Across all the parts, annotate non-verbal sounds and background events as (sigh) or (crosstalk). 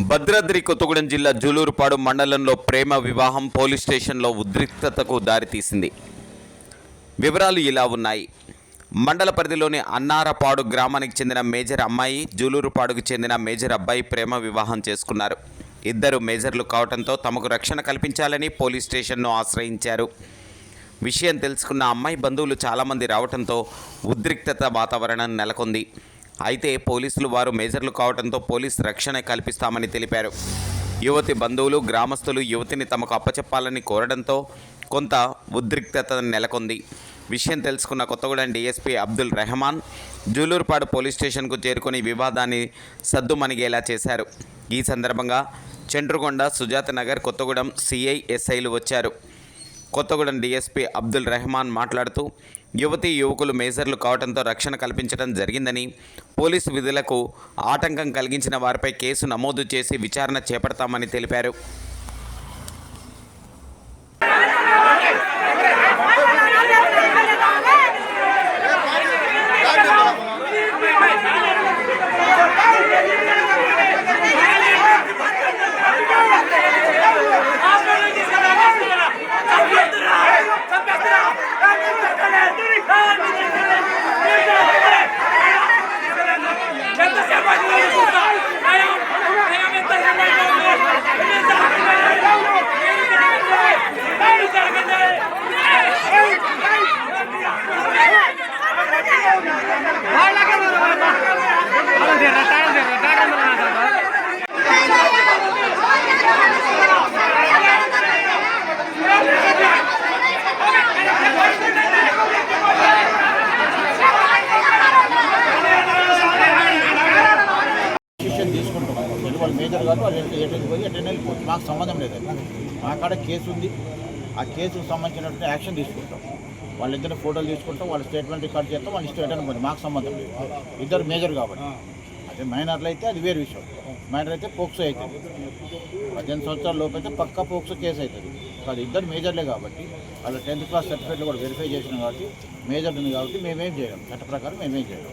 భద్రాద్రి కొత్తగూడెం జిల్లా జూలూరుపాడు మండలంలో ప్రేమ వివాహం పోలీస్ స్టేషన్లో ఉద్రిక్తతకు దారితీసింది. వివరాలు ఇలా ఉన్నాయి. మండల పరిధిలోని అన్నారపాడు గ్రామానికి చెందిన మేజర్ అమ్మాయి జూలూరుపాడుకు చెందిన మేజర్ అబ్బాయి ప్రేమ వివాహం చేసుకున్నారు. ఇద్దరు మేజర్లు కావడంతో తమకు రక్షణ కల్పించాలని పోలీస్ స్టేషన్ను ఆశ్రయించారు. విషయం తెలుసుకున్న అమ్మాయి బంధువులు చాలామంది రావడంతో ఉద్రిక్తత వాతావరణం నెలకొంది. అయితే పోలీసులు వారు మేజర్లు కావడంతో పోలీస్ రక్షణ కల్పిస్తామని తెలిపారు. యువతి బంధువులు గ్రామస్తులు యువతిని తమకు అప్పచెప్పాలని కోరడంతో కొంత ఉద్రిక్తత నెలకొంది. విషయం తెలుసుకున్న కొత్తగూడెం డీఎస్పీ అబ్దుల్ రెహమాన్ జూలూరుపాడు పోలీస్ స్టేషన్కు చేరుకొని వివాదాన్ని సద్దుమణిగేలా చేశారు. ఈ సందర్భంగా చండ్రుగొండ సుజాత నగర్ కొత్తగూడెం సిఐ ఎస్ఐలు వచ్చారు. కొత్తగూడెం డీఎస్పీ అబ్దుల్ రెహమాన్ మాట్లాడుతూ యువతి యువకులు మేజర్లు కావడంతో రక్షణ కల్పించడం జరిగిందని పోలీసు విధులకు ఆటంకం కలిగించిన వారిపై కేసు నమోదు చేసి విచారణ చేపడతామని తెలిపారు. ঠিক ఎందుకంటే వాళ్ళు వాళ్ళు ఎటు పోయి ఎటు వెళ్ళిపోవచ్చు. మాకు సంబంధం లేదు మా కాడ కేసు ఉంది. ఆ కేసుకు సంబంధించినటువంటి యాక్షన్ తీసుకుంటాం. వాళ్ళిద్దరు ఫోటోలు తీసుకుంటాం. వాళ్ళ స్టేట్మెంట్ రికార్డ్ చేస్తాం. వాళ్ళు ఇష్టం ఎటని పోయింది మాకు సంబంధం లేదు. ఇద్దరు మేజర్ కాబట్టి. అదే మైనర్లు అయితే అది వేరు విషయం. మైనర్ అయితే పోక్సో అవుతుంది. పద్దెనిమిది సంవత్సరాల లోపు అయితే పక్కా పోక్సో కేసు అవుతుంది. కాదు ఇద్దరు మేజర్లే కాబట్టి. వాళ్ళ టెన్త్ క్లాస్ సర్టిఫికేట్లు కూడా వెరిఫై చేసినాం కాబట్టి మేజర్ ఉంది కాబట్టి మేమేం చేయడం చట్ట ప్రకారం మేమేం చేయడం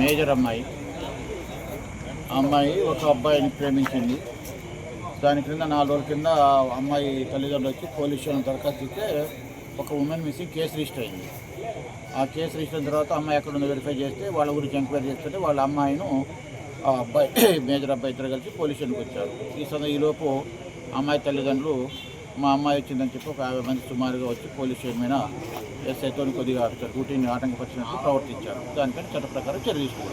మేజర్ అమ్మాయి. అమ్మాయి ఒక అబ్బాయిని ప్రేమించింది. దాని క్రింద నాలుగు రోజుల కింద అమ్మాయి తల్లిదండ్రులు వచ్చి పోలీస్ స్టేషన్ దరఖాస్తు ఇస్తే ఒక ఉమెన్ మిస్సింగ్ కేసు రిజిస్టర్ అయింది. ఆ కేసు రిజిస్టర్ అయిన తర్వాత అమ్మాయి ఎక్కడ ఉందో వెరిఫై చేస్తే వాళ్ళ గురించి ఎంక్వైరీ చేస్తుంటే వాళ్ళ అమ్మాయిను ఆ అబ్బాయి (clears throat) మేజర్ అబ్బాయి ఇద్దరు కలిసి పోలీస్ స్టేషన్కి వచ్చారు. ఈ సందర్భం ఈలోపు అమ్మాయి తల్లిదండ్రులు మా అమ్మాయి వచ్చిందని చెప్పి ఒక యాభై మంది సుమారుగా వచ్చి పోలీస్ స్టేషన్ మీద ఎస్ఐతో కొద్దిగా రూటీన్ ఆటంకపరిచినట్టు ప్రవర్తించారు. దానికని చట్ట ప్రకారం చర్య తీసుకున్నారు